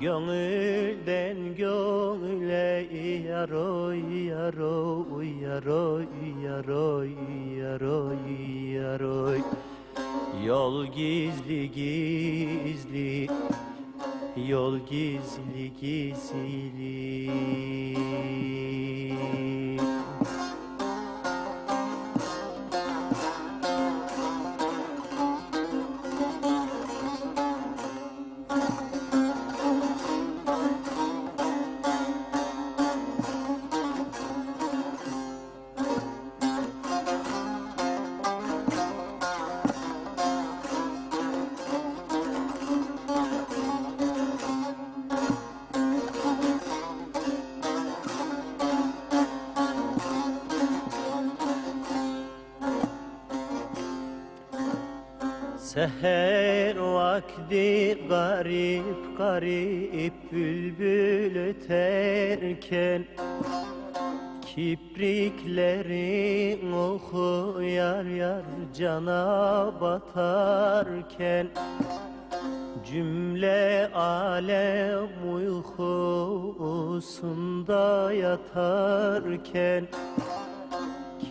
Gönülden gönüle yaroy yaroy yaroy yaroy yaroy yaroy Yol gizli gizli Yol gizli gizli Seher vakti garip garip bülbül öterken Kipriklerin oku yar yar cana batarken Cümle alem uykusunda yatarken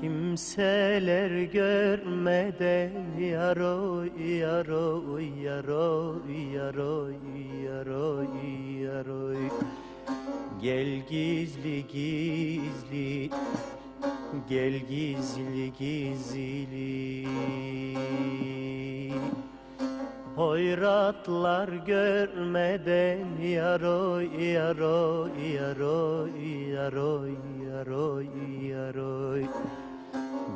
Kimseler görmeden yaroy yaroy yaroy yaroy yaroy yaroy. Gel gizli gizli Gel gizli gizli. Hoyratlar görmeden yaroy yaroy yaroy yaroy yaroy yaroy